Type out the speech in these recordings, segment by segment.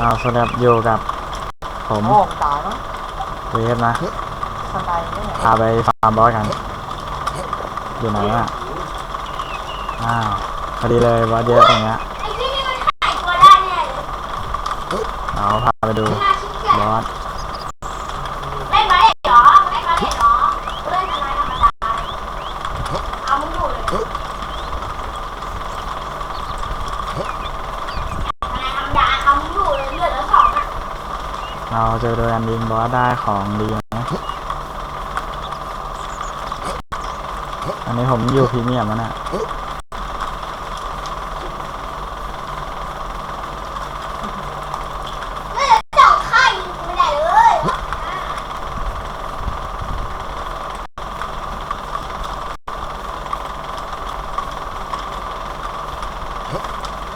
เอาสำหรับอยู่กับผมโอ้ตายเนาะเวฟนะสไนด์เนี่ยพาไปฟาร์มบอสกัน อยู่ไหนอะอ้าวพอดีเลยบอสเยอะตรงเนี้ยไอ้ที่นี่มันขายตัวได้แน่เลยเอาพาไปดูน่าขี้เกียจบอส เล่นมาเล่นเหรอเล่นมาเล่นเหรอเล่นอะไรธรรมดาเอามึงอยู่เลยอะไรธรรมดาเอามึงอยู่เลยเหลือแล้วสองอะ เราจะดูกันยิงบอสได้ของดีไหมอันนี้ผมอยู่พรีเมียมแล้วน่ะเหลือสองข้ายิงกูไม่ได้เลย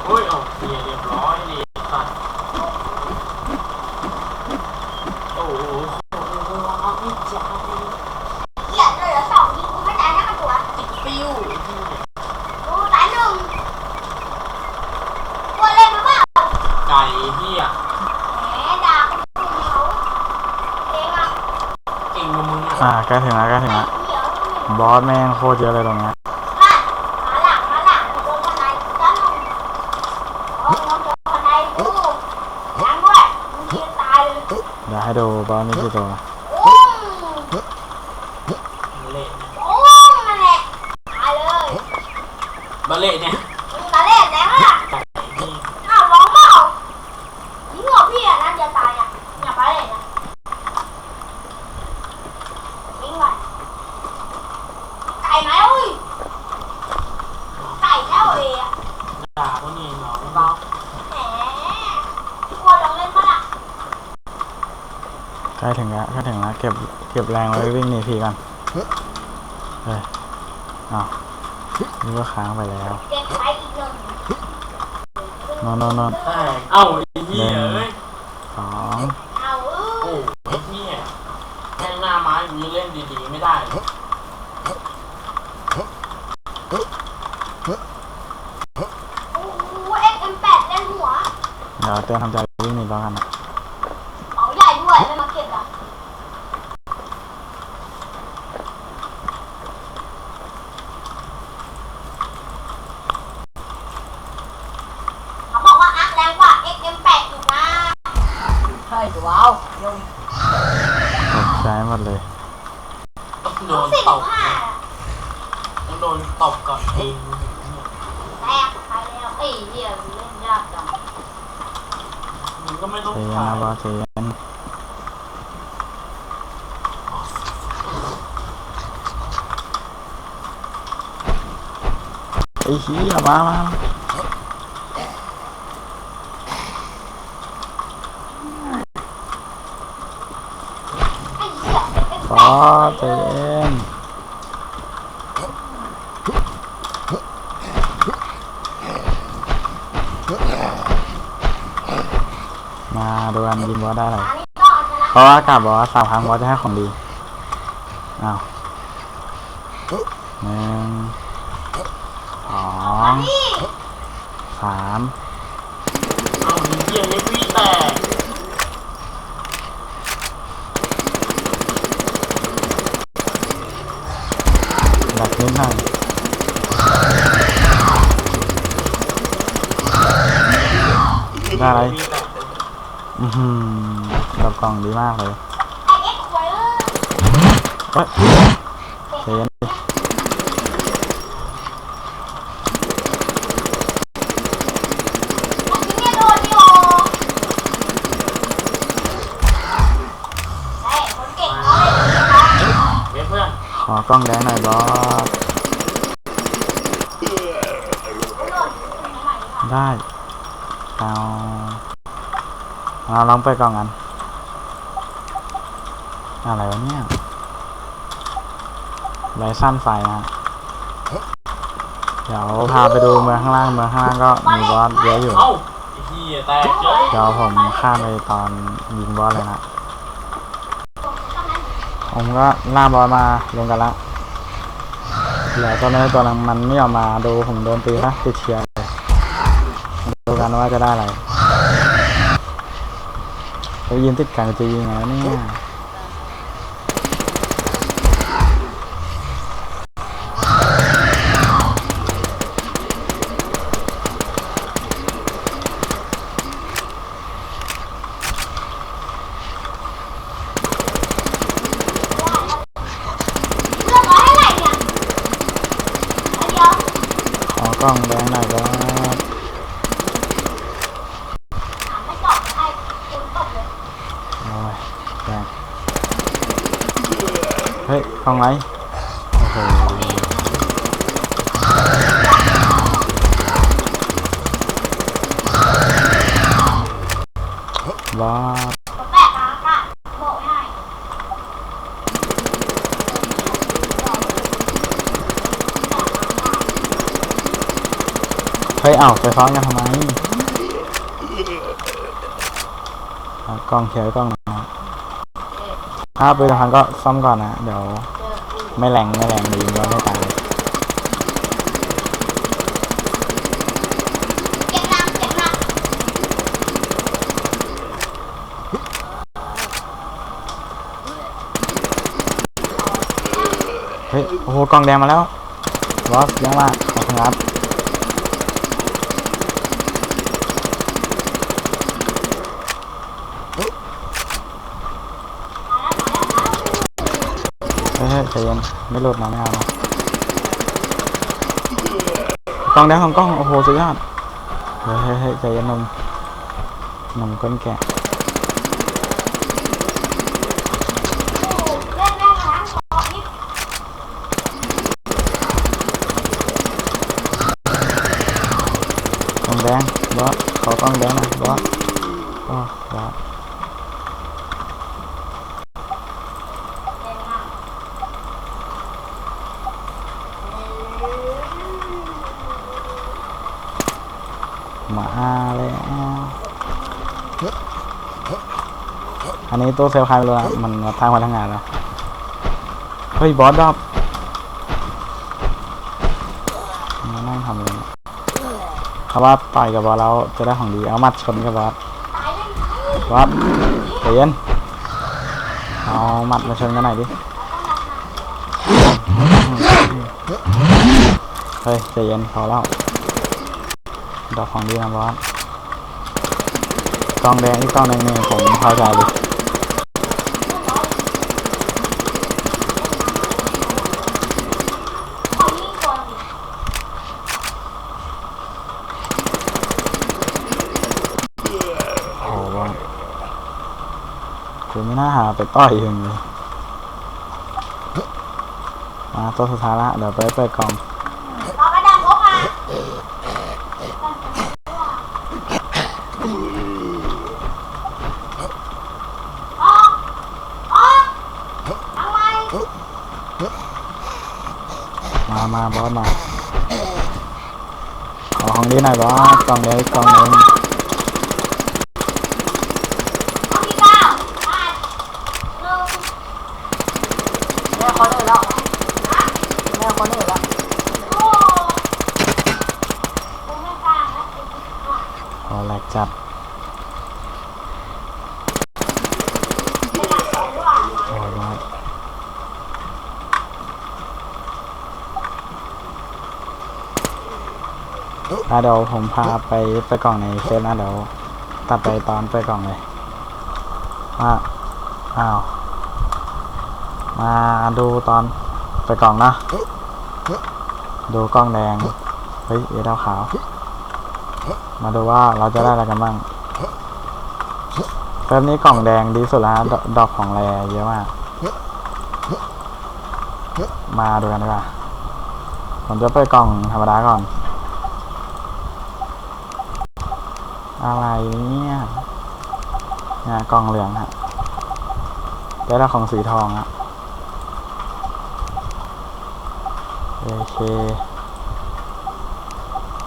โอ้ยเอาเคลียเรียบร้อยดีสัตว์โอ้โหเอาไม่จ่าย เหลือเหลือสองยิงกูไม่ได้ทั้งตัว ติดปิ้ว ดูสายหนึ่งตัวเล่นมาเปล่า ไก่ เฮียแหมด่าคนอื่นเขาเองอะเก่งกว่ามึงอ่าอะใกล้ถึงแล้วใกล้ถึงไม่แล้วเหี่ยวไม่บอสแม่งโคตรเยอะเลยตรงเนี้ยพลาดขาหลังขาหลังโดนคนไหนจ้าหนุ่มโอ้ยน้องโดนคนไหนดูยังด้วยมึงยิงตายเลยเดี๋ยวให้ดูบอสมีกี่ตัวโอ้มเละโอ้มนั่นแหละตายเลยบาเล่เนี่ย มึงมาเล่นแล้วอะ ไก่นี่ อ้าวร้องเปล่ายิงหัวพี่อะน่าจะตายอะอย่าไปเลยนะยิงไปไก่ไหมอุ้ยไก่แล้วเอยอะ ด่าพวกนี้เนาะ เบา แหมกลัวลองเล่นปะล่ะ ใกล้ ถึงแล้วใกล้ถึงแล้วเก็บเก็บแรงไว้วิ่งหนีผีก่อนเฮ้ยอ้าวนี่ก็ค้างไปแล้วเก็บไว้อีกหนึ่งนอนนอนนอนแต่เอ้าไอ้เฮียเอ้ยสองเอาเอโอ้อไอ้เฮียแค่หน้าไม้กูยังเล่นดีๆไม่ได้เลยโอ้โหเอ็กเอ็มแปดเล่นหัวเดี๋ยวเตือนทำใจวิ่งหนีบอสกันนะ เอาใหญ่ด้วยไม่มาเก็บอะเขาบอกว่าอักแรงกว่า XM8 อีกนะ ใช่ว้าวโยง ตกใจหมดเลย ต้องโดนสิบตบห้าต้องโดนตบก่อนเองแตกไปแล้วไอ้เหี้ยเล่นยากจังมึงก็ไม่ต้องเทียนขายนะบอสเทียนไอ้เหี้ยมามาไอ้เหี้ย บอสเทียนมาดูกันยิงบอสได้เลยเพราะว่ากลับบอสสามครั้งบอสจะให้ของดีอ้าวหนึ่งสองสาม กล่องดีมากเลยไอ้เอ็กซ์ควเออเฮ้ยเทียนดิมันยิงเนี่ยโดนดิโอไอ้คนเก่งเขาเลยนะคะเว้ยเพื่อนขอกล้องแดงหน่อยบอสได้ เอา เอาลองไปกล่องกัน อะไรวะเนี่ยไรสั้นไฟนะเดี๋ยวพาไปดูเมืองข้างล่างเมืองข้างล่างก็มีบอสเยอะอยู่เอ้าไอ้เฮียแตกเยอะเดี๋ยวผมข้ามไปตอนยิงบอสเลยนะผมก็ล่าบอสมาลงกันละเหลือตัวนี้ตัวนึงมันไม่ยอมมาดูผมโดนตีนะติดเชียร์เลยมาดูกันว่าจะได้อะไรเขายืนติดกันจะยิงแล้วเนี่ย ขอกล้องแดงหน่อยครับ ถามให้ตอบให้คุณตบเลย โอ้ยแดงเฮ้ยกล้องไรโอ้โหว้าบ ตัวแปะมาค่ะบอกไว้ให้ เฮ้ยเอ้าไปซ้อนกันทำไมเอากล้องเขียวกล้องหนะครับถ้าไปทางก็ซ่อมก่อนนะ เดี๋ยว ไม่แรงไม่แรงดีก็ไม่ตายเก็บหนักเก็บหนักเฮ้ย โอ้โหกล้องแดงมาแล้วบอสเยังมากขอบคุณครับ เฮ้ยใจเย็นไม่โหลดนะไม่เอานะกล้องแดงของกล้อง โอ้โห สุดยอด เฮ้ยเฮ้ยใจเย็นนมนมก้นแกะเล่นแม่งล้างคอนี่กล้องแดงบอสขอกล้องแดงนะบอสโอ้บอส มาแล้วอันนี้ตัวเซลครไม่ะมันมาทางมาทางงานแล้วเฮ้ยบอสดรอปมานั่งทำเนี่ยเขาว่าต่อยกับบอสแล้วจะได้ของดีเอามัดชนกับบอสบอสใจเย็นเอามัดมาชนกันหน่อยดิเฮ้ยใจเย็นพอแล้ว ดอกของดีนะบอสกล้องแดงที่กล้องแดงเนี่ยผมเข้าใจเลยเอายิงก่อนดิโอ้บอสกูไม่น่าหาไปต่อยเองเลยมาตัวสุดท้ายละเดี๋ยวไปเปิดกล่อง ต่อไปดันพกมาออกออกทำไม มามาบอสมาขอของนี้หน่อยบอสกล่องเลยกกล่องนึงเอาที่เก้าแปดหนึ่ง แม่คนอื่นแล้ว ฮะ แม่คนอื่นแล้ว โอ้กูไม่กล้านะไอ้ที่ว่า โอ้แหลกจัด ไม่กล้าสอนด้วย โอ้บอส อะเดี๋ยวผมพาไปไปกล่องในเซฟนะเดี๋ยวตัดไปตอนไปกล่องเลยว่าอ้าวมาดูตอนไปกล่องนะ ดูกล้องแดง เฮ้ยเอดาวขาว มาดูว่าเราจะได้อะไรกันบ้างเติมนี้กล่องแดงดีสุดแล้วฮะดอกดอกของแรเยอะมากมาดูกันดีกว่าผมจะเปิดกล่องธรรมดาก่อน อะไรเนี่ยนี่ยกล่องเหลืองฮะได้แล้วของสีทองฮะโอเค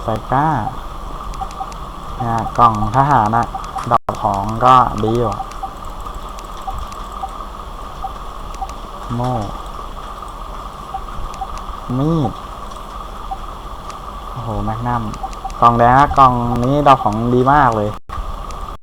ใส่ก้าเนี่ยกล่องทหารอะดอกของก็ดีอยู่โม่มีด โอ้โห แมกนัม กล่องแดงอะกล่องนี้ดอกของดีมากเลย